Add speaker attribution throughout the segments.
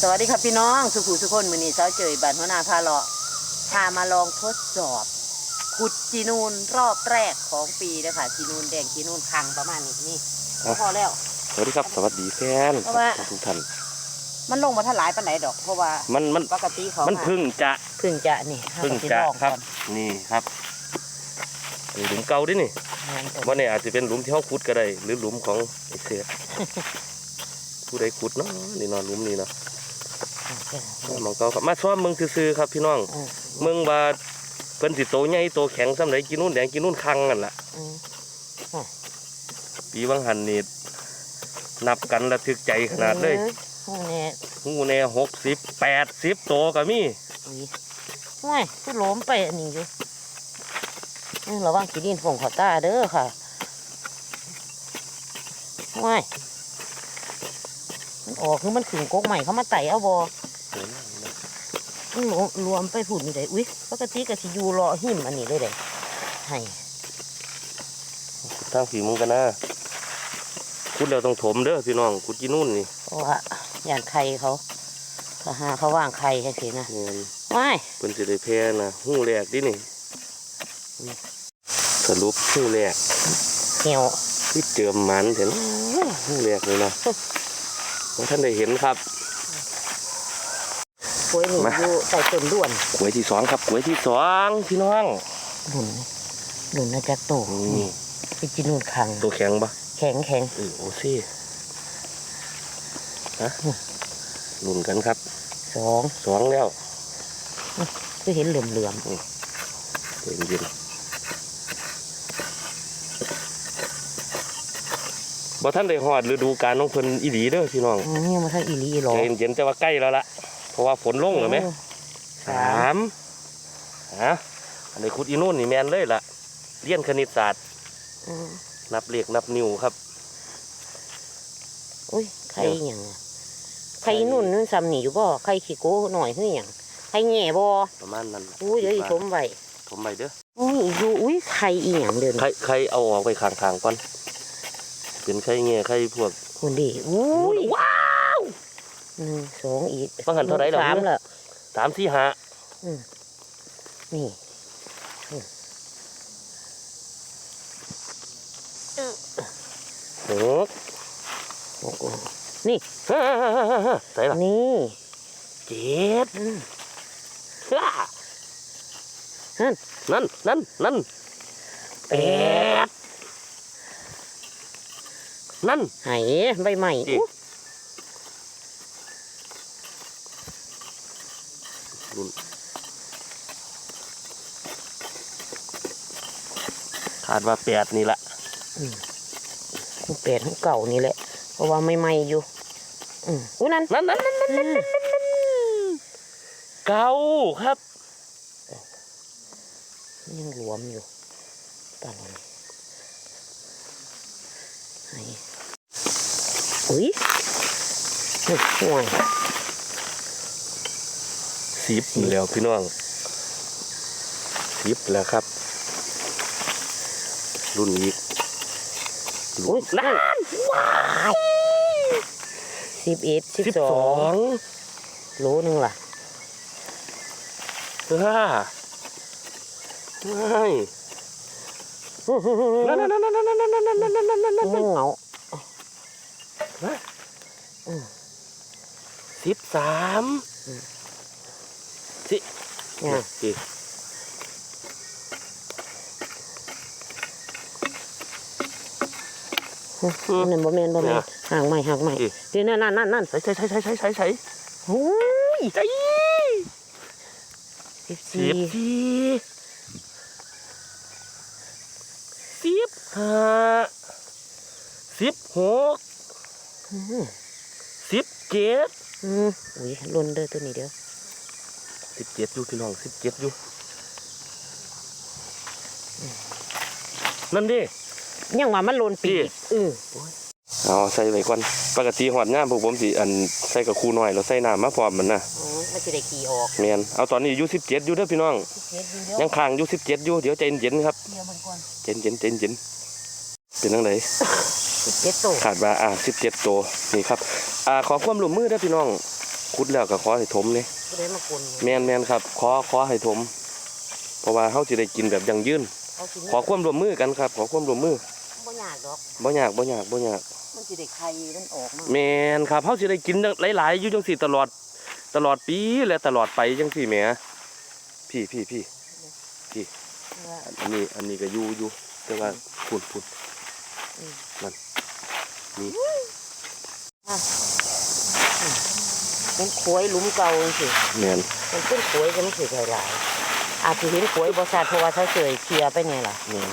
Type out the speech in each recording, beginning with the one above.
Speaker 1: สวัสดีครับพี่น้องสุขุสุคนมือนี้เช้าเจยบันหัวหน้าพาเลาะพามาลองทดสอบขุดจีนูนรอบแรกของปีนะคะจีนูนแดงจีนูนคังประมาณนี้นี่
Speaker 2: อะ
Speaker 1: พอแล้ว
Speaker 2: สวัสดีครับ สวัสดีแฟน
Speaker 1: เพราะว่า
Speaker 2: ทุกท่าน
Speaker 1: มันลงมาเท่าหลายปันไหนดอก เพราะว่า
Speaker 2: มันมัน
Speaker 1: ปกติเขา
Speaker 2: มัน
Speaker 1: หา
Speaker 2: เพึ่งจะ
Speaker 1: เพึ่งจะนี่
Speaker 2: เพึ่ง
Speaker 1: เรา
Speaker 2: จะ
Speaker 1: ลอง
Speaker 2: ครับ
Speaker 1: ก่อน
Speaker 2: นี่ครับนี่หลุมเก่าดินี่
Speaker 1: งั้นเถอะ
Speaker 2: วันนี้อาจจะเป็นหลุมที่เขาขุดก็ได้หรือหลุมของไอ้เสือผู้ใดขุดเนาะนี่เนอนหลุมนี่เนาะ มองเก่าครับมาซ้อมเมืองซื่อๆครับพี่น้อง
Speaker 1: อืม
Speaker 2: เมืองว่าเพิ่นสิโตใหญ่โตแข็งสำไหนกินนู่นแดงกินนู่นคังนั่นล่ะ
Speaker 1: อืม
Speaker 2: ปีวังหันนี่นับกันระทึกใจขนาดเลย
Speaker 1: ออเนี่ย
Speaker 2: งูแน่หกสิบแปดสิบโตก็มี
Speaker 1: อุ้ยว้ายคือล้มไปอันนี้อยู่อืมระวังกีดินฝงขอตาเด้อค่ะว้ายมันออกคือมันขึงกกใหม่เขามาไต่เอาบอ มันรวมรวมไปผุดนี่เลยอุ้ยปกติก็สิอยู่รอหิมอันนี้เลยเด้ให้
Speaker 2: ทางฝีมึงกันนะขุดแล้วต้องถมเด้อพี่น้องขุดกินนู่นนี่
Speaker 1: เพราะว่าย่านไข่เขาเขาหาเขาว่างไข่แค่สินะ
Speaker 2: แม่น
Speaker 1: ว้าย
Speaker 2: เพิ่นสิได้แพ้นะหู้แรกดินี่สรุปหู้แรก
Speaker 1: เหี่ยว
Speaker 2: ที่เจิมหมันเห็นหู้แรกเลยนะว่าท่านได้เห็นครับ
Speaker 1: กล้วยนี่
Speaker 2: มา
Speaker 1: อยู่ใส่ต้นด้วน
Speaker 2: กล้วยที่สองครับกล้วยที่สองพี่น้อง
Speaker 1: หนุนหนุนนะจ๊ะโต
Speaker 2: นี่
Speaker 1: เป็นจินูนคัง
Speaker 2: ตัวแข็งปะ
Speaker 1: แข็งแข็ง
Speaker 2: เออโอซี่ฮะลุ้นกันครับ
Speaker 1: สอง
Speaker 2: สองแล้ว
Speaker 1: คือเห็นเหลื่อมเหลื่อม
Speaker 2: เย็นเย็นบ่ท่านได้หอดฤดูกาลน้องเพิ่นอีหลีเด้อพี่น้อง
Speaker 1: ๆอืมนี่มาทั้งอีหลีอีหลอ
Speaker 2: ใจเย็นๆแต่ว่าใกล้แล้วล่ะเพ ราะว่าฝนลงแล้วไหม
Speaker 1: โอ้
Speaker 2: สามฮะอันนี้คุดอีนู่นนี่แมนเลยล่ะเรียนคณิตศาสตร์
Speaker 1: อืม
Speaker 2: นับเลขนับนิ้วครับ
Speaker 1: อุ้ยไข่หยังอะไข่นุ่นนั่นซ้ำนี่อยู่บ่ไข่ขี้โก้หน่อยคือหยังไข่แง่บ่
Speaker 2: ประมาณนั้นล่ะ
Speaker 1: อุ้ยเดี๋ยวอีผมไว้
Speaker 2: ผมไปเด้อ
Speaker 1: อุ้ยอยู่อุ้ยไข่อีหยังเดิน
Speaker 2: ใครใครเอาออกไปข้างๆก่อนเป็นใครเงี้ยใครพวก
Speaker 1: คุณดิอุ้ย
Speaker 2: ว้าว
Speaker 1: หนึ่งสองอีก
Speaker 2: ฟังหันเท่าไหร่ดอก
Speaker 1: สามละ
Speaker 2: สามสี่ห้า
Speaker 1: นี่
Speaker 2: หก
Speaker 1: โอ้โหนี่
Speaker 2: ห้าใส่ละ
Speaker 1: นี่
Speaker 2: เจ็ด
Speaker 1: อืม
Speaker 2: ห้า
Speaker 1: นั่น
Speaker 2: นั่นนั่นนั่นแปดนั่น
Speaker 1: ไหใบใหม่
Speaker 2: อีก
Speaker 1: อุ๊ย
Speaker 2: รุ่นคาดว่าแปดนี่ละ
Speaker 1: ทั้งแปดทั้งเก่านี่แหละ เพราะว่าไม่ใหม่อยู่อืมอุ้ยนั่น
Speaker 2: นั่นนั่นนั่นนั่นนั่นนั่นนั่นเก้าครับ
Speaker 1: ยังหลวมอยู่ตอนนี้ไหอุ้ยนี่ห่วง
Speaker 2: สิบแล้วพี่น้องสิบแล้วครับ รุ่นอีก
Speaker 1: อุ้ย
Speaker 2: นั่น
Speaker 1: ว้ายสิบเอ็ดสิบ
Speaker 2: สิบ
Speaker 1: ส
Speaker 2: ส
Speaker 1: อ
Speaker 2: องง
Speaker 1: โลนึงล่ะ
Speaker 2: ห้าไม่นั่นนั่นนั่นนั่นนั่นนั่นนั่นนั่นนั่นนั่นนั่น
Speaker 1: ยังเหงา
Speaker 2: สิบสาม สิ
Speaker 1: เนี่ย
Speaker 2: สิ
Speaker 1: นั่นบ่แม่นบ่แม่นห่างใหม่ห่างใหม่เดี๋ยวนั่นนั่นนั่นนั่น
Speaker 2: ใส่ใส่ใส่ใส่ใส่ใส่ใส่
Speaker 1: อุ้ย
Speaker 2: ใจ
Speaker 1: สิบ
Speaker 2: สิ
Speaker 1: สี่
Speaker 2: บสี่สิบห้าสิบหก
Speaker 1: อืม
Speaker 2: สิบเจ็ด
Speaker 1: อืมอุ้ยลนเด้อตัวนี้เด้อ
Speaker 2: สิบเจ็ดอยู่พี่น้องสิบเจ็ดอยู่นั่นดิ
Speaker 1: ยังว่ามันลนปี
Speaker 2: พี่
Speaker 1: กเออ
Speaker 2: เอาใส่ไว้ก่อนปกติหอดงามพวกผมสิอันใส่กับคูน้อยเราใส่น้ำมาพร้อมมันนะ
Speaker 1: อ๋อมันจะได้ขี่ออก
Speaker 2: เมียนเอาตอนนี้อายุสิบเจ็ดอยู่เด้อพี่น้อง
Speaker 1: เดี๋ยวเดี๋ยว
Speaker 2: ยังค้างอยู่สิบเจ็ดอยู่เดี๋ยวใจเย็นๆครับ
Speaker 1: เดี๋ยวมันก่อน
Speaker 2: เย็นเย็นเย็นเย็นเป็นยังไง
Speaker 1: สิบเจ็ดโต
Speaker 2: ขาดว่าอ่าสิบเจ็ดตัวนี่ครับ อ่าขอความร่วมมือเด้อพี่น้องขุดแล้วก็ขอให้ถม นี่
Speaker 1: ผู้ใดมาคน
Speaker 2: แมนแมนครับขอขอให้ถมเพราะว่าเฮาสิได้กินแบบยั่งยืน
Speaker 1: เขาสิ
Speaker 2: ขอความร่วมมือกันครับ ขอความร่วมมือ
Speaker 1: บ่ยากดอก
Speaker 2: บ่ยากบ่ยากบ่ยาก
Speaker 1: มันสิได้ไข่มันออกมา
Speaker 2: แมนครับเฮาสิได้กินหลายๆอยู่จังซี่ตลอด ตลอดปีและตลอดไปจังซี่แหมพี่พี่พี่
Speaker 1: ว่า
Speaker 2: อันนี้อันนี้ก็อยู่อยู่แต่ว่าพุ่นพุ่น
Speaker 1: อืม
Speaker 2: นั่นนี่
Speaker 1: เป็นขวยหลุมเก่าจังซี่
Speaker 2: แมน
Speaker 1: มันเป็นขวยก็มันสิหลายๆอาจจะเห็นขวยบ่ชัดเพราะว่าเขาเจยเคลียร์ไปเนี่ยล่ะ
Speaker 2: แมน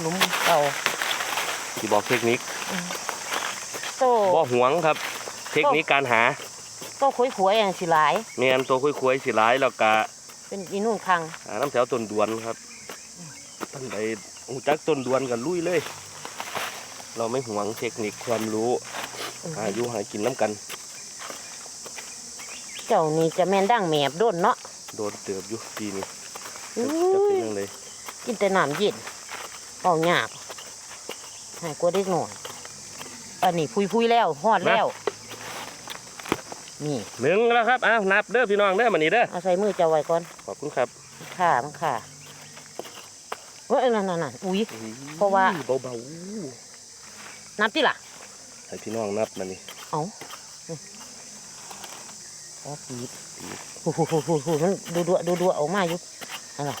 Speaker 1: หลุมเก่า
Speaker 2: ที่บอกเทคนิค
Speaker 1: โต
Speaker 2: บ่หวงครับ เทคนิคการหา
Speaker 1: โตขวยขวยๆอย่างสิหลาย
Speaker 2: แมนตัวคุยๆสิหลายแล้วก็
Speaker 1: เป็นอีนู่นคัง
Speaker 2: หาน้ำแถวต้นดวนครับท่านใดหูจักต้นดวนกันลุยเลย เราไม่หวงเทคนิคความรู้หาอยู่หากินน้ำกัน
Speaker 1: เจ้านี่จะแม่นดั้งแมบโดนเนาะ
Speaker 2: โดนเติบอยู่ปีนี้
Speaker 1: อุ้
Speaker 2: จะเป็น
Speaker 1: ย
Speaker 2: ยังไง
Speaker 1: กินแต่น้ำเย็นเป่ายากใหายกลัวเด็กหน่อยอันนี้พุยพุยๆแล้วหอดแล้ว นี่
Speaker 2: หนึ่งแล้วครับอ้าวนับเด้อพี่น้องเด้อมานี่เด้อ
Speaker 1: เอาใส่มือเจ้าไว้ก่อน
Speaker 2: ขอบคุณครับ
Speaker 1: ข่ามันข่าเว้ยนั่นนั่นนั่นอุ้ยเพราะว่า
Speaker 2: เบา
Speaker 1: น้ำที่ล่ะ
Speaker 2: ๆให้พี่น้องนับมานี่
Speaker 1: เอา อ๋อปีดหูหูหูหูมันดูดูดูดูออกมาอยู่อะไร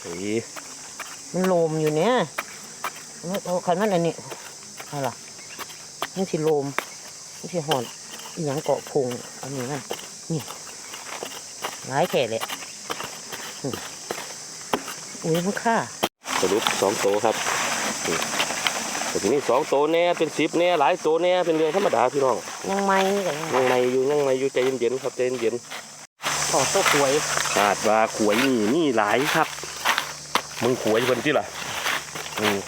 Speaker 2: เฮ้ย
Speaker 1: มันโลมอยู่เนี่ยมันเอาคันมันอันนี้อะไรมันสิโลมมันสิหอดอหยังเกาะพงอันนี้มันนี่หลายแค่เลยอุ้ยมันค่า
Speaker 2: สรุปสองโตครับ แต่ทีนี้สองโตวแน่เป็นสิบแน่หลายโตวแน่เป็นเรื่องธรรมดาพี่น้อง
Speaker 1: ยังไม่กันยัง
Speaker 2: ยังไงอยู่ยังไงอยู่ใจเย็นๆครับใจเย็น
Speaker 1: ขอตัวสวย
Speaker 2: ๆคาดว่าขวยนี่นี่หลายครับ มึงขวยเพิ่นที่ล่ะอืม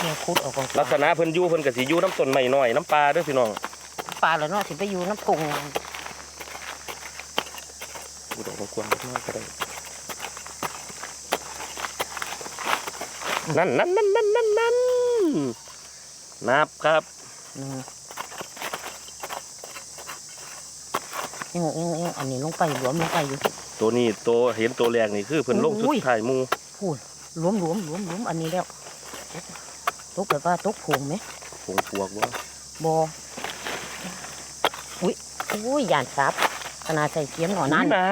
Speaker 1: เนี่ยคุดออกก่อน
Speaker 2: ลักษณะเพิ่นอยู่เพิ่นก็สิอยู่น้ำต้นไม้น้อยน้ำปลาเด้อพี่น้อง
Speaker 1: ปลาแล้วเนาะสิไปอยู่น้ำพุง
Speaker 2: พูดออกมากว้างมากก็ได้ นั่นนั่นนั่นนั่นนั่นนั่นนับครับ
Speaker 1: หนึ่งยังยังยังอันนี้ลงไปหลวมลงไปอยู่
Speaker 2: ตัวนี้ตัวเห็นตัวแรกนี่คือเพิ่นลงสุด
Speaker 1: อุ้ย
Speaker 2: ท้ายหมู
Speaker 1: พูดหลวมหลวมหลวมหลวมอันนี้แล้วตกแบบว่าตกผงไหม
Speaker 2: ผงปวกว่า
Speaker 1: บออุ้ยอุ้ยยานซับขนาดใส่เกียมหน่อนั่น
Speaker 2: นา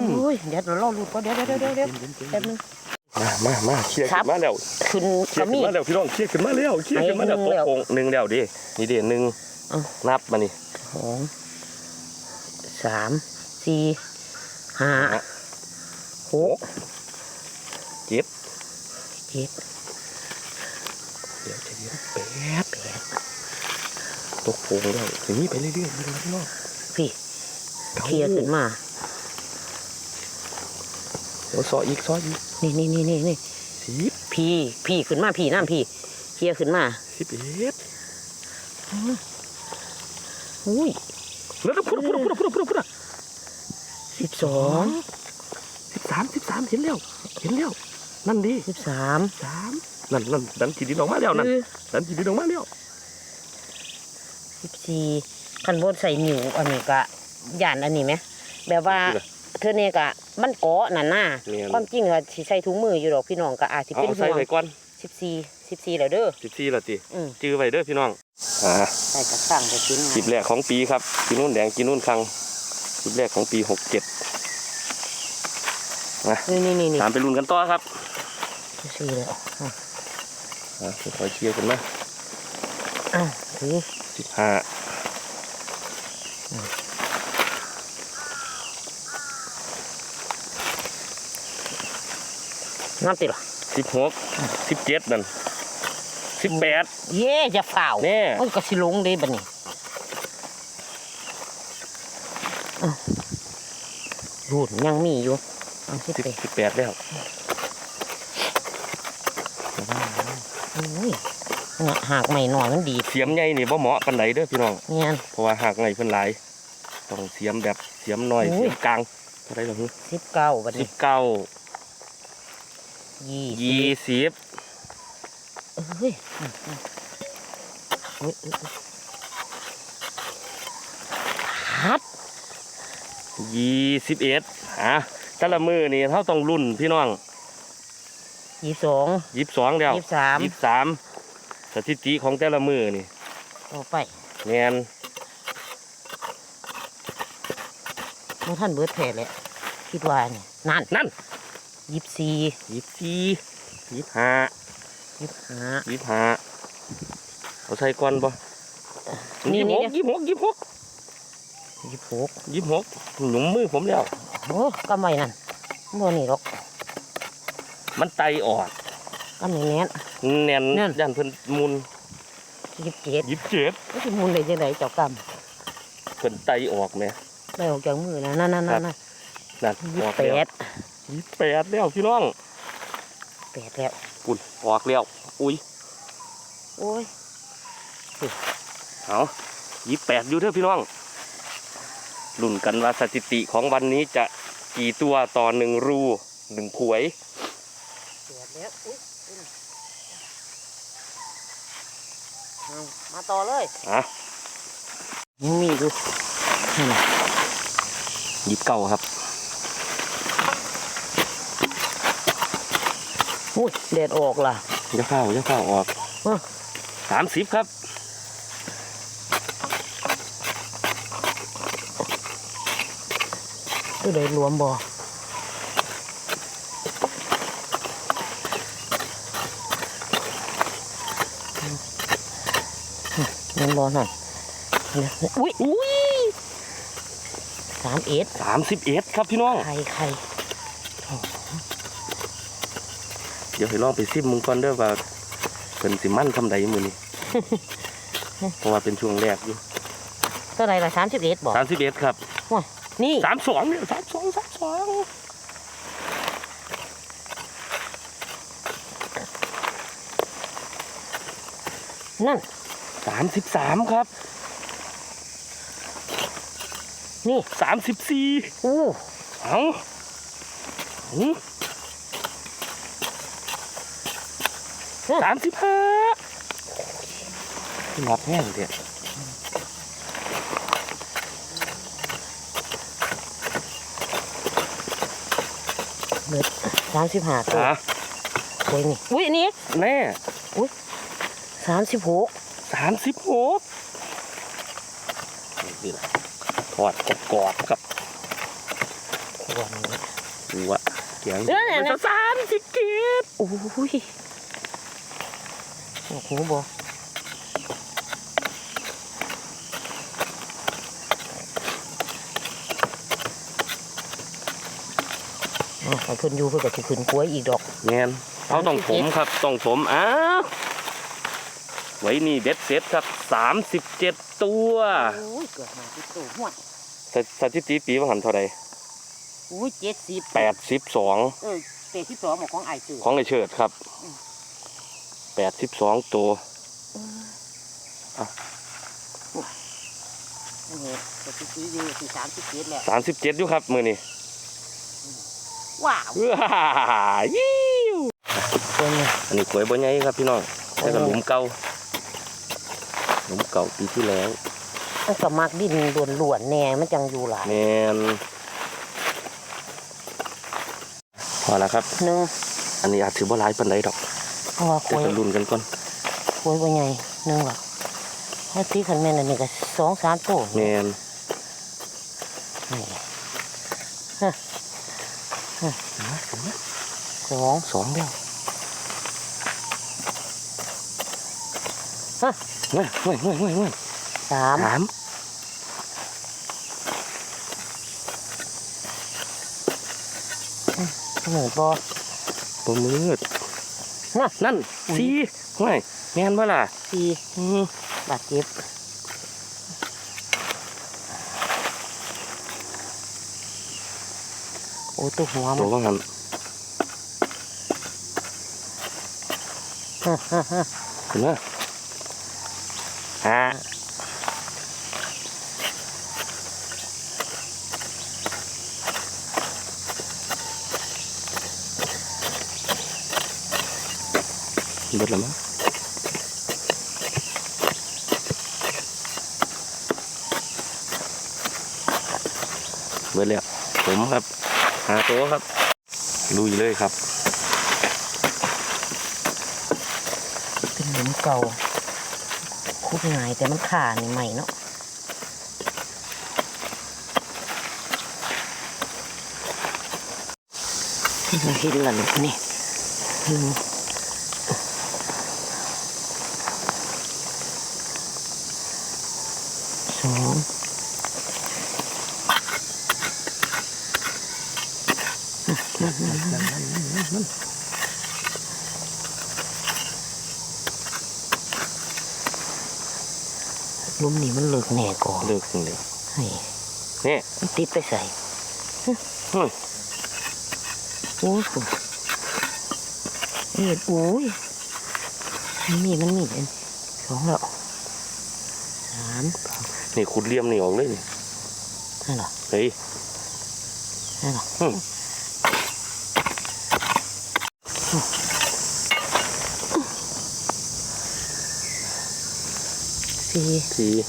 Speaker 2: น
Speaker 1: อุ้ยเดี๋ยวเราหลุดก็เดี๋ยวเดี๋ยวเดี๋ยวเดี๋ยวแป๊บนึง
Speaker 2: มามามาเคลียร์
Speaker 1: ครั
Speaker 2: ขึ้
Speaker 1: บ
Speaker 2: นมาแล้ว
Speaker 1: ขึ้น
Speaker 2: เคลีย
Speaker 1: กระ
Speaker 2: ร์ขึ้
Speaker 1: มี
Speaker 2: นมาแล้วพี่น้องเคลียร์ขึ้นมาแล้วเคลียร์ขึ้นมาแล้ว
Speaker 1: ไหน
Speaker 2: ต
Speaker 1: หนึ่งแล้ว
Speaker 2: กโป่งหนึ่งแล้วดินี่ดิหนึ่ง
Speaker 1: อ้าว
Speaker 2: นับมานี่
Speaker 1: สองสามสี่ห้าหก
Speaker 2: เจ็ด
Speaker 1: เจ็ด
Speaker 2: เดี๋ยวจะเดี๋ยวแปดแปดตกโป่งแล้วทีนี้ไปเรื่อยๆพี่น้อง
Speaker 1: พี่เคลียร์ขึ้นมา
Speaker 2: เดี๋ยวซออีกซออีก
Speaker 1: นี่นี่นี่นี่นี่
Speaker 2: สิบ
Speaker 1: พี่พี่ขึ้นมาพี่น้ำพี่เคลียร์ขึ้นมา
Speaker 2: สิบเอ็ด
Speaker 1: อุ้ย
Speaker 2: แล้วพูดพูดพูดพูดพูดพูด
Speaker 1: สิบสอง
Speaker 2: สิบสามสิบสามเห็นแล้วเห็นแล้วนั่นดิ
Speaker 1: สิบสาม
Speaker 2: สามนั่นนั่นนั่นขีดินออกมาแล้วนั่นนั่นขีดินออกมาแล้ว
Speaker 1: สิบสี่คันบนใส่หนิวอันนี้ก็ย่านอันนี้ไหมแบบว่าเธอเนี่ยก็ มันเกาะนั่นน่ะความจริงก็สิใส่ถุงมืออยู่ดอกพี่น้องก็อาจสิ
Speaker 2: เป็
Speaker 1: น
Speaker 2: เอา
Speaker 1: ห่
Speaker 2: ใส่ไปก่อน
Speaker 1: 14 14แล้วเด้อ
Speaker 2: สิบสี่ะติ
Speaker 1: อืม
Speaker 2: จื้อไว้เด้อพี่น้องอ่า
Speaker 1: ใส่กระสังก็กิน
Speaker 2: คลิปแรกของปีครับกินนู่นแดงกินนู่นคังคลิปแรกของปีหกเจ็ด
Speaker 1: นี่นี่นี่
Speaker 2: ตามไปลุ้นกันต่อครับ
Speaker 1: สิบสี่เลยอะ
Speaker 2: อะขอเชียร์กันมา
Speaker 1: อ้า
Speaker 2: จีบห้า
Speaker 1: น้ำติดหรอ
Speaker 2: สิบหกสิบเจ็ดนั่นสิบแปด
Speaker 1: เย่จะฝ่าว
Speaker 2: แน่
Speaker 1: มันก็สิลงเด้บัดนี้อ้าวรูดยังมีอยู่เอาสิ
Speaker 2: สิบ
Speaker 1: ไป
Speaker 2: สิบแปดแล้ว
Speaker 1: โอ้ยเนี่ยหากใหม่หน่อยมันดีด
Speaker 2: เสียมใหญ่นี่บ่เหมาะปันไหนเด้อพี่น้อง
Speaker 1: เงี้ย
Speaker 2: เพราะว่าหากไงเพิ่นหลายต้องเสียมแบบเสียมน้อย
Speaker 1: โอ้ย
Speaker 2: เสียมกลางเท่าไหรล่ะฮึ
Speaker 1: สิบเก้าบัด
Speaker 2: สิ
Speaker 1: นี้
Speaker 2: บเก้า
Speaker 1: ยี่
Speaker 2: ยี่สิบ
Speaker 1: ฮัดยี่
Speaker 2: สิบเอ็ดฮะแต่ละมือนี่เท่าต้องรุ่นพี่น้อง
Speaker 1: ยี่สอง
Speaker 2: ยี่สองเดียว
Speaker 1: ยี่สาม
Speaker 2: ยี่สามสถิติของแต่ละมือนี่
Speaker 1: โอ้ไป
Speaker 2: แน
Speaker 1: นมื่ท่านเบิดเพลเลยคิดว่าเนี่ยนั่น
Speaker 2: นั่น
Speaker 1: ยี่สิบสี่
Speaker 2: ยี่สิบสี่ยี่สิบห้า
Speaker 1: ยี่สิบห้า
Speaker 2: ยี่สิบห้าเอาใส่ก่อนบ่
Speaker 1: นี่
Speaker 2: ยี่สิบ
Speaker 1: นี่
Speaker 2: หกยี่สิบหกยี่สิบหก
Speaker 1: ยี่สิบหก
Speaker 2: ยี่สิบหกหนุ่มมือผมแล้ว
Speaker 1: โอ้ก็ไม่นั่นบ่นี่หรอก
Speaker 2: มันไตออก
Speaker 1: ก็ไม่แน่น
Speaker 2: แน่น
Speaker 1: นั่น
Speaker 2: ยันเพิ่นมุน
Speaker 1: ยี่สิบเจ็ด
Speaker 2: ยี่สิบเจ็ด
Speaker 1: ไม่ใช่มูลเลยจังไดเจ้ากรรม
Speaker 2: เพิ่นไตออกไหม
Speaker 1: ได้ออกจากมือนะนั่นนั่นนั่นนั่น
Speaker 2: นั่น
Speaker 1: ยี่
Speaker 2: อ
Speaker 1: สิ
Speaker 2: อบก
Speaker 1: แป
Speaker 2: แล้ว
Speaker 1: ด
Speaker 2: ยี่สิบแปดแล้วพี่น้อง
Speaker 1: แปดแล้ว
Speaker 2: ปุ่นออกแล้ว อุ้ย
Speaker 1: โอ้ย
Speaker 2: เอายี่สิบแปดอยู่เด้อพี่น้องลุ้นกันว่าสถิติของวันนี้จะกี่ตัวต่อหนึ่งรูหนึ่งขวย
Speaker 1: แปดแล้วอุ้ยอุ้ยเอามาต่อเลย
Speaker 2: อะ
Speaker 1: ยังมีอยู่นั่นน่ะ
Speaker 2: ยี่สิบเก้าครับ
Speaker 1: อุ้ยแดดออกล่ะ
Speaker 2: จะเข้าจะเข้าออก
Speaker 1: เออ
Speaker 2: สามสิบครับ
Speaker 1: ก็เลยรวมบ่นั่นบ่นั่นอุ้ยอุ้ยสามเอ็ด
Speaker 2: สามสิบเอ็ดครับพี่น้อง
Speaker 1: ไข่ไข่
Speaker 2: เดี๋ยวให้ลองไปซิมมึงก่อนเด้อว่าเป็นสิมั่นทำใดมือนี่ เพราะว่าเป็นช่วงแรกอยู่
Speaker 1: เท่าไหรล่ะสามสิบเอ็ดบอก
Speaker 2: สามสิบเอ็ดครับ
Speaker 1: นี่
Speaker 2: สามสองเนี่ยสามสองสามสอง
Speaker 1: นั่น
Speaker 2: สามสิบสามครับ
Speaker 1: นี่
Speaker 2: สามสิบสี่
Speaker 1: อู้
Speaker 2: เอาหืม สามสิบห้าหลับแห้งเด็ด
Speaker 1: เบิดสามสิบห้าตัว
Speaker 2: อะ
Speaker 1: โอ้ยนี่อุ้ยอันนี้
Speaker 2: แน่
Speaker 1: สามสิบหก
Speaker 2: สามสิบหกนี่แหละทอดกรอบๆครับ
Speaker 1: ตัวนี้
Speaker 2: ดูวะเกียง
Speaker 1: เออเนี่ย
Speaker 2: มันจะสามสิบเกียร
Speaker 1: โอ้ย โอ้โหบอาวเอาเพิ่นอยู่เพื่อกับที่ขึ้นกล้วยอีกดอก
Speaker 2: แงนเขาต้องผมครับต้องผมอ้าวไว้นี่เด็ดเสร็จครับสามสิบเจ็ดตัว
Speaker 1: โอ้ยเกิดมาที่ตัวหัว
Speaker 2: สสถิติปีว่าหันเท่าไหร่
Speaker 1: อุ้ยเจ็ดสิบ
Speaker 2: แปดสิบสอง
Speaker 1: เออเตะที่สองของของไอจืด
Speaker 2: ของไอเชิดครับ แปดสิบสองตัว
Speaker 1: อันนี้เตะที่สี่อยู่ที่สามสิบเจ็ดแล้ว
Speaker 2: สามสิบเจ็ดอยู่ครับมือนี่
Speaker 1: ว้าว
Speaker 2: ว้ายิ้ว
Speaker 1: เป็นไง
Speaker 2: อันนี้กล้วยบ่ใหญ่ครับพี่น้องแต่ก็หลุมเก่าหลุมเก่าปีที่แล้ว
Speaker 1: มันก็มักดินหลวนๆแน่มันจังอยู่หลาย
Speaker 2: แมนพอแล้วครับ
Speaker 1: หนึ่ง
Speaker 2: อันนี้อาจถือว่าร้ายปันไดดอก
Speaker 1: เพ ราะว่าค
Speaker 2: แต่
Speaker 1: วย
Speaker 2: ก็ลุ้นกันก่อน
Speaker 1: ควยว่าไงหนึ่งหรอกถ้าตีขันแม่นอันนี้ก็สองสามตัว
Speaker 2: แมน
Speaker 1: นี่ฮะฮะสอง
Speaker 2: สองแล้ว
Speaker 1: ฮะ
Speaker 2: เฮ้ยเฮ้ยเฮ้ยเฮ้ยเฮ้ย
Speaker 1: สาม
Speaker 2: สาม
Speaker 1: หนึ่งบอ
Speaker 2: ตัวมืด
Speaker 1: น่ะ
Speaker 2: นั่น
Speaker 1: อุ๊ย
Speaker 2: สี่เฮ้ยแมนเ่ล่ะ
Speaker 1: สี่
Speaker 2: อืม
Speaker 1: บาดเจ็บโอ้ตัวหัว
Speaker 2: ตั
Speaker 1: มั
Speaker 2: วนว่างัน
Speaker 1: ฮะฮะฮะ
Speaker 2: เห็นไหมอ่า เบิดแล้วมั้งเบิดแล้วผมครับ หาตัวครับลุยเลยครับ
Speaker 1: เป็นหลุมเก่าคุดง่ายแต่มันขานี่ใหม่เนาะเห็นแล้วนี่อืมสองห ลุมนี่มันเลิกแน่ก่อน
Speaker 2: เลิกเลยนี่
Speaker 1: มันติดไปใส่
Speaker 2: เฮ้ย
Speaker 1: โอ้ยคุณนี่โอ้ยมันมีมันมีอันสองแล้วสาม
Speaker 2: นี่ขุดเลี่ยมนี่ออกเลยนี่
Speaker 1: นั่นเหรอ
Speaker 2: เฮ้ย
Speaker 1: นั่นเหรอ
Speaker 2: อืม
Speaker 1: สี่
Speaker 2: ที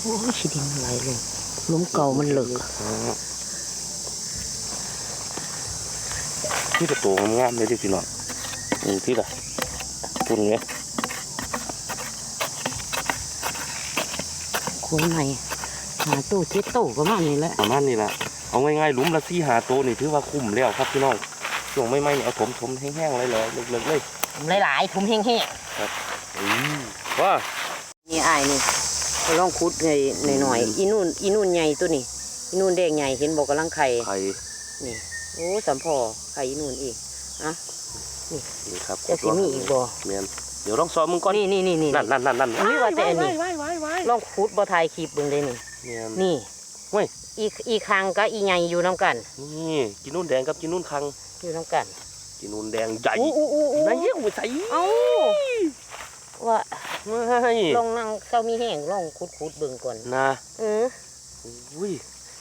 Speaker 1: โอ้ยขี้ดินมันไหลลงหลุมเก่ามันเลิกอะ
Speaker 2: ที่จะโตงามๆเลยที่พี่น้องนี่ที่ละปุ่นไง
Speaker 1: คุ้นใหม่หาตู้เจ็ดตู้ประมาณนี้แหละ
Speaker 2: ประมาณนี้ละเอาง่ายๆหลุมละสี่หาโตวนี่ถือว่าคุ้มแล้วครับพี่น้องช่วงไม่ไม่ๆนี่เอาถมถมๆแห้งๆเลยเลยๆเลิกๆเลย
Speaker 1: หลายๆทุ่มแห้ง
Speaker 2: อือ ว่า
Speaker 1: ๆนี่อ้ายนี่ไปลองคุดไงหน่อยๆอีนู่นอีนู่นใหญ่ตัวนี้อีนู่นแดงใหญ่เห็นบอกกำลังไข่
Speaker 2: ไข่
Speaker 1: นี่โอ้สัมพอไข่อีนู่นอีก
Speaker 2: นี่ครับ
Speaker 1: จะสิมีอีกบ่
Speaker 2: เมียนเดี๋ยวลองซ้อมมึงก่อน
Speaker 1: นี่นี่นี่นี่
Speaker 2: นั่นนั่นนั่นนั่น
Speaker 1: อุ๊ยว่าแต่อันนี้
Speaker 2: ไว้ไว้ไว้
Speaker 1: ลองคุดบ่ทายคลิปเบิ่งได้นี่
Speaker 2: เมียน
Speaker 1: นี่
Speaker 2: เว้ย
Speaker 1: อีอีคางกับอีใหญ่อยู่น้ำกัน
Speaker 2: นี่กินนู่นแดงกับกินนู่นคัง
Speaker 1: อยู่น้ำกัน
Speaker 2: กินนู่นแดงใหญ่
Speaker 1: อู้อู้อู้อู้
Speaker 2: ไหนเยี่ยมใส่
Speaker 1: เอ้า ว่า
Speaker 2: ไม่
Speaker 1: ลองนั่งเศร้ามีแห้งลองคุดคุดเบิ่งก่อน
Speaker 2: นะ
Speaker 1: เออ
Speaker 2: อุ้ย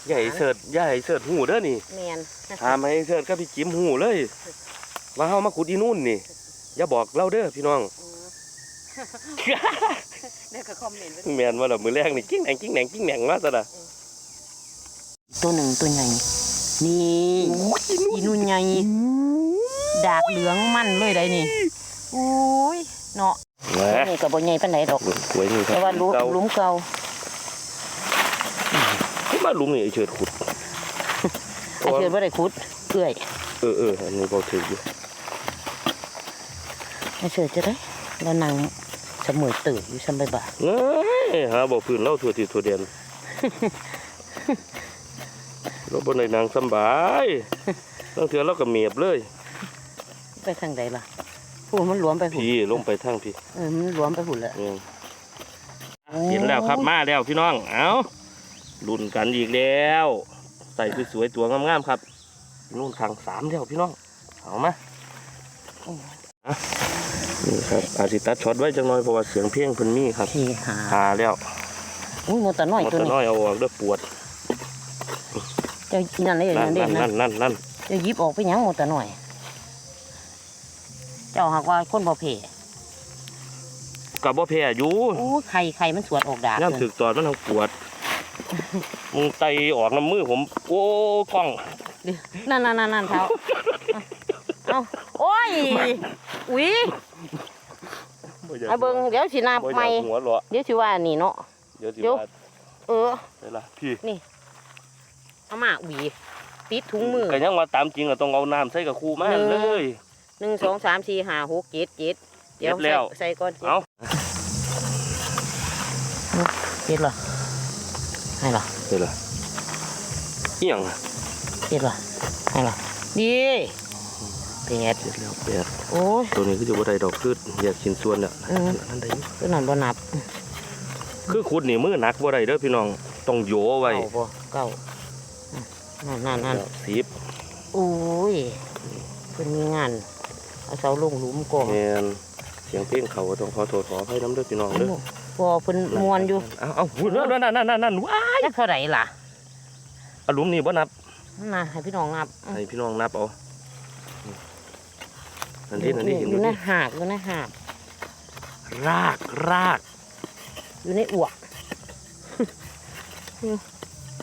Speaker 2: ใหญ่เสิร์ชใหญ่เสิร์ชหูเด้อนี่
Speaker 1: แมน
Speaker 2: ถามให้เสิร์ชกับพี่จิ๋มหูเลยว่าเฮามาขุดอีนู่นนี่อย่าบอกเราเด้อพี่น้อง
Speaker 1: เดี๋ยวก็คอมเมนต์ไว้
Speaker 2: แม่นว่าละมือแรกนี่กิ้งแหนงกิ้งแหนงกิ้งแหนงมาซะนะ
Speaker 1: ตัวหนึ่งตัวใหญ่นี่อีนุ่นใหญ่ดากเหลืองมันเลยได้นี่อุ้ยเนาะ
Speaker 2: แหม
Speaker 1: ตัวนี้ก็บ่ใหญ่ปานใดดอก
Speaker 2: กล้วยนี่ครั
Speaker 1: แต่ว่าหลุม
Speaker 2: เก่า
Speaker 1: หลุมเก่า
Speaker 2: ขึ้นมาหลุมนี่ไอ้เฉิดขุด
Speaker 1: ไอ้เชิญว่าได้คุดเอื่อย
Speaker 2: เออเอออันนี้บอกถืออยู่
Speaker 1: ไอ้เชิญจะได้แล้วนางเสมอตื่นอยู่ชั้นบ่าย
Speaker 2: เอ้ยหาบอกพื้นเล่าทั่วที่ทั่วเดียนเราบนในนางสำบายตั้งเถื่อเราก็เมียบเลย
Speaker 1: ๆไปทางใดล่ะ พูมันหลวมไปหุ่น
Speaker 2: พี่ลงไปทางพี่
Speaker 1: เออมันหลวมไปหุ่นแล้ว
Speaker 2: เออเห็นแล้วครับมาแล้วพี่น้องเอารุ่นกันอีกแล้ว ใส่สวยๆตัวงามๆครับนู่นทางสามแล้วพี่น้องเอามาอะนี่ครับอาจิตัดช็อตไว้จังหน่อยเพราะว่าเสียงเพลงเพิ่นมีครับ
Speaker 1: ที่หา
Speaker 2: หาแล้ว
Speaker 1: อุ้ยโมตะน้อย
Speaker 2: หมด
Speaker 1: ตัว
Speaker 2: แต่
Speaker 1: นี้
Speaker 2: น้อยเอาออกเด้อปวด
Speaker 1: เจ้านั่นเลย
Speaker 2: นั่
Speaker 1: นั่
Speaker 2: น
Speaker 1: นเด้
Speaker 2: นั่น
Speaker 1: นั่
Speaker 2: นั่
Speaker 1: น
Speaker 2: นนั่นนั่น
Speaker 1: เจ้าหยิบออกไปหยังโมตะน้อย เจ้าหากว่าคนบ่เพ่
Speaker 2: กับบ่แพ้อยู่
Speaker 1: โอ้ไข่ไข่มันสวดออกดาก
Speaker 2: ย่ำถึกตอนมันทางปวดมึงไตออกน้ำมือผม โอ้กล้อง
Speaker 1: นั่นนั่นนั่นนั่นเท้าเอาโอ้ยอุ้ยเอาเบิ่งเดี๋ยวสินา
Speaker 2: บ่อยาก
Speaker 1: ใหม่
Speaker 2: หัวเหรอ
Speaker 1: เดี๋ยวสิว่านี่เนาะ
Speaker 2: เดี๋ยวสิ
Speaker 1: เดี๋ยว
Speaker 2: ว่า
Speaker 1: เออ
Speaker 2: ไปละพี่
Speaker 1: เอามาหวีติดถุงมือ
Speaker 2: ก็ยังว่าตามจริงอะต้องเอาน้ำใส่กับคู่มา
Speaker 1: หนึ่ง
Speaker 2: เลย
Speaker 1: หนึ่งสองสามสี่ห้าหกเจ็ดเจ็ดเดี๋ยว
Speaker 2: เจ็ดแล้ว
Speaker 1: ใส่ใส่ก่อน
Speaker 2: เอา
Speaker 1: เจ็ดเหรอให้เหรอ
Speaker 2: เดี๋ยวละเอียง
Speaker 1: เจ็ดเหรอให้เหรอดีแปด
Speaker 2: เจ็ดแล้วแปด
Speaker 1: โอ้ย
Speaker 2: ตัวนี้คือจะบ่ได้ดอกคือแยกชิ้นส่วนเนี่ย
Speaker 1: อืม
Speaker 2: นั่นได้อยู่
Speaker 1: ตัวนั้นบ่นับ
Speaker 2: คือขุดนี่มือหนักบ่ได้เด้อพี่น้องต้องโยไว้
Speaker 1: เก้าบ่เก้าอืมนั่นนั่นนั่น
Speaker 2: สิบ
Speaker 1: โอ้ยเพิ่นมีงาน เอาเสาลงหลุมก่อน
Speaker 2: แมนเสียงเพลงเขาก็ต้องขอโทษขออภัยน้ำเด้อพี่น้องเด้อ
Speaker 1: พอเพิ่นมวนอยู่
Speaker 2: เอาเอาหุ่นนั่นนั่นนั่นนั่นนั่นว้า
Speaker 1: จักเท่าไหร่ล่ะ
Speaker 2: อารมณ์นี่บ่นับ
Speaker 1: นั่นน่ะให้พี่น้องนับ
Speaker 2: ให้พี่น้องนับเอานั่นที่นั่นที่เห็น
Speaker 1: อ
Speaker 2: ดู
Speaker 1: ยู่ใน
Speaker 2: ดิ
Speaker 1: หากอยู่ในหาก
Speaker 2: รากราก
Speaker 1: อยู่ในอวก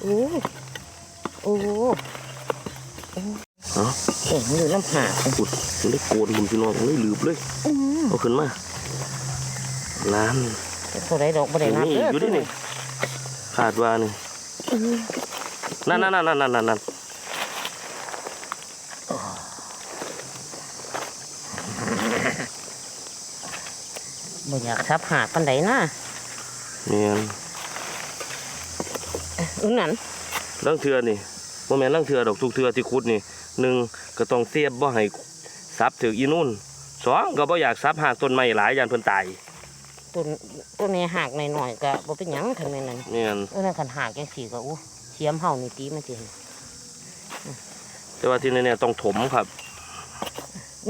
Speaker 1: โอ้ยโอ้
Speaker 2: เอ้า
Speaker 1: เอ็งอยู่น้ำหาก
Speaker 2: ปุดมันได้โกนผมพี่น้องมันได้ลืบเลย
Speaker 1: อืม
Speaker 2: เอาขึ้นมาล้าน
Speaker 1: เท่าไรดอกบ่ได้นับ
Speaker 2: นี่
Speaker 1: เด้อ
Speaker 2: อยู่ดินี่ขาดว่านี่
Speaker 1: อืม
Speaker 2: นั่นนั่นนั่นนั่นนั่นนั่น
Speaker 1: บ่อยากทับหากปานใดนะ
Speaker 2: เนี่ย
Speaker 1: อือนั่น
Speaker 2: เรื่องเทือนี่บ่แม่นเรื่องเทือดอกทุกเทือที่ขุดนี่ หนึ่งก็ต้องเสียบบ่ให้ซับถึงอีนู่นสองก็บ่อยากซับหากต้นไม้หลายยันเพิ่นตาย
Speaker 1: ต้นต้นนี้หากหน่อยๆก็บ่เป็นหยังคันแม่นนั่น
Speaker 2: เนี่ย
Speaker 1: เออนั่นคันหากจังซี่ก็อู้เสียมเฮานี่ตีมันสิ
Speaker 2: แต่ว่าที่นี่เนี่ยต้องถมครับ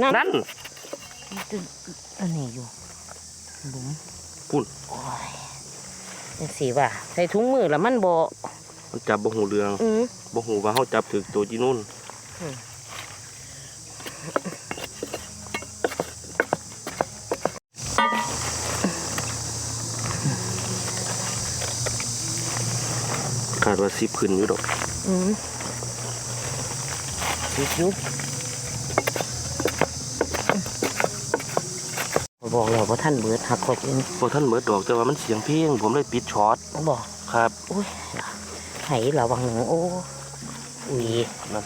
Speaker 1: นั่น
Speaker 2: นั่น
Speaker 1: อันนี้อยู่หลุม
Speaker 2: พุ่น
Speaker 1: โอ้ยจังซี่ว่าใส่ถุงมือแล้วมันบ่
Speaker 2: มันจับบ่หูเรือง
Speaker 1: อือ
Speaker 2: บ่หูว่าเฮาจับถึกตัวอีนู่น
Speaker 1: อืม
Speaker 2: คาดว่าสิบขึ้นอยู่ดอก
Speaker 1: อืมสิอยู่บอกแล้วว่าท่านเบิดหักขอบเอง
Speaker 2: พอท่านเบิดดอกแต่ว่ามันเสียงเพลงผมเลยปิดช็อต
Speaker 1: บอก
Speaker 2: ครับ
Speaker 1: อุ้ยไหระวังหนึ่งโอ้อุ้ย
Speaker 2: นั่น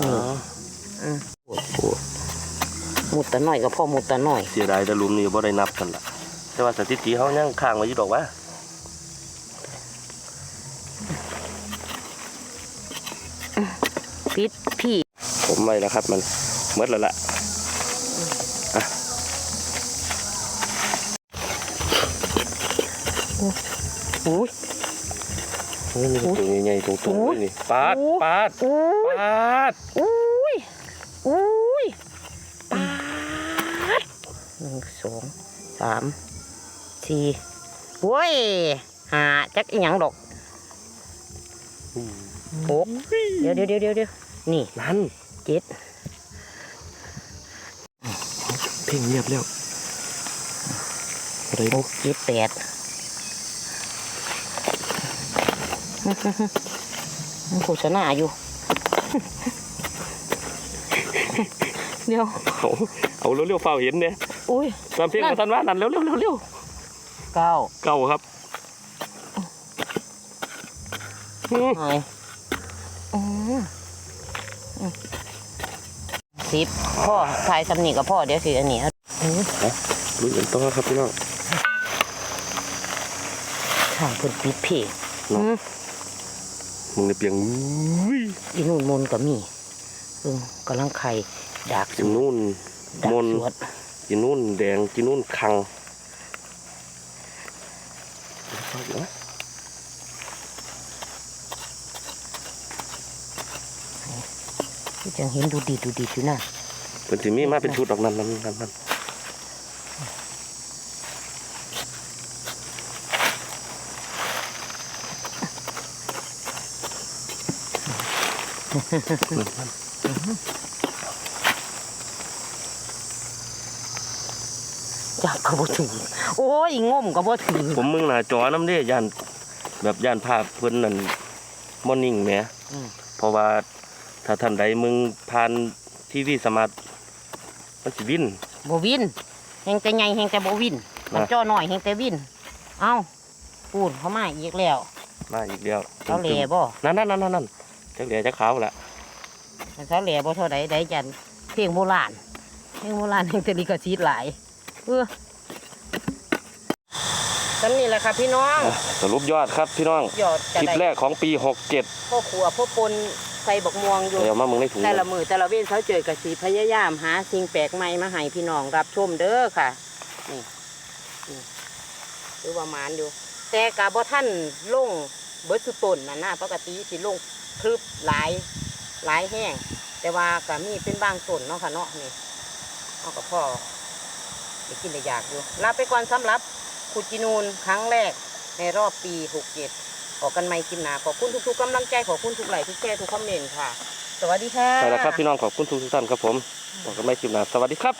Speaker 1: อืม
Speaker 2: อ๋อ
Speaker 1: อืม
Speaker 2: โอ้โห
Speaker 1: มุดตะหน่อยก็พอมุดตะหน่อย
Speaker 2: เสียดายแต่หลุมนี้บ่ได้นับกันล่ะแต่ว่าสถิติเขายังค้างไว้อยู่ดอกว่า
Speaker 1: ปิดพี่
Speaker 2: ผมไว้แล้วครับมันเมิดแล้วล่ะ
Speaker 1: อุ้ย
Speaker 2: นี่มีตัวใหญ่ๆตรงๆเลยนี่ปาด
Speaker 1: โอ้
Speaker 2: ปาด
Speaker 1: อุ้ย
Speaker 2: ปาด
Speaker 1: อุ้ยอุ้ยปาดหนึ่งสองสามสี่โว้ยหาจักอีหยังดอกหกเดี๋ยวเดี๋ยวเดี๋ยวเดี๋ยวเดี๋ยวนี่
Speaker 2: นั่น
Speaker 1: เจ็ด
Speaker 2: เพลงเงียบแล้วอะไร
Speaker 1: หกเจ็ดแปดมันโฆษณาอยู่ เดี๋ยว
Speaker 2: เอาเอาเร็วๆเฝ้าเห็นเนี่ย
Speaker 1: อุ้ย
Speaker 2: ตามเพลงมาทันว่านั่นเร็วๆเร็ว
Speaker 1: เก้า
Speaker 2: ๆเก่าครับอืม
Speaker 1: หายอืมอืมสิบพ่อทายสำนีกับพ่อเดี๋ยวสิอันนี้เอาอืม
Speaker 2: ลุยกันต่อครับพี่น้อง
Speaker 1: ทางเพิ่นปิดเพจ
Speaker 2: เนาะ
Speaker 1: อืม
Speaker 2: มึ งในเปียงอุ้ย
Speaker 1: อีนู่นมนต์ก็มีเออกำลังไข่ดาก
Speaker 2: กินนู่น
Speaker 1: ดาก
Speaker 2: มนต์
Speaker 1: สวด
Speaker 2: กินนู่นแดงกินนู่นคังเอาอยู่นะ
Speaker 1: ที่จังเห็นดูดีดูดีอยู่นะ
Speaker 2: เป็นสิมีมาเป็นชุดดอกนั้นนั้นนั้น นั้น
Speaker 1: จับก็บ่ถึงโอ้ยงมก็บ่ถึง
Speaker 2: ผมมึงหน้าจอน้ำเด้ย่านแบบย่านภาพเพิ่นนั่นมอนิ่งแหม
Speaker 1: อืม
Speaker 2: เพราะว่าถ้าท่านใดมึงผ่านทีวีสมาร์ทมันสิวิน
Speaker 1: บ่วินแหงแต่ใหญ่แหงแต่บ่วิน
Speaker 2: นะ
Speaker 1: มันจ้อน้อยแหงแต่วิน เอ้าพูดเขามาอีกแล้ว
Speaker 2: มาอีกแล้ว
Speaker 1: เขาเหล่บ่
Speaker 2: นั่นนั่นนั่นนั่น จักเหล่จักขาวละ
Speaker 1: เขาเหล่บ่เท่าใดได้จันเพลงโบราณเพลงโบราณแห่งแตลิกซีดหลายเออสันนี่แหละค่ะพี่น้อง
Speaker 2: อะสรุปยอดครับพี่น้อง
Speaker 1: ยอด
Speaker 2: ค
Speaker 1: จะ
Speaker 2: ลิป
Speaker 1: ได้
Speaker 2: แรกของปี
Speaker 1: พ่อขัวพ่อปนใส่บักม่วงอยู่
Speaker 2: 67เดี๋ยวมามึงได้ถุง
Speaker 1: แต่ละมือแต่ละเว้นเขาเจอกับสีพยายามหาสิ่งแปลกใหม่มาให้พี่น้องรับชมเด้อค่ะนี่นี่คือประมาณอยู่ แต่กาบ่ท่านลงเบิร์ดสุตนนะนะปกติสิลง คลึบหลายหลายแห้ง แต่ว่าก็มีเป็นบางต้นเนาะค่ะเนาะนี่เอากับพ่อไปกินได้อยากอยู่ลาไปก่อนสำหรับขุดจินูนครั้งแรกในรอบปีหกเจ็ดขอกันไม่กินหนาขอบคุณทุกๆกำลังใจขอบคุณทุกไหลทุกแชร์ทุกคอมเมนต์ค่ะ สวัสดีค่ะ
Speaker 2: ไปแล้วครับพี่น้องขอบคุณทุกท่านครับผมบอกันไม่คลิปหนาสวัสดีครับ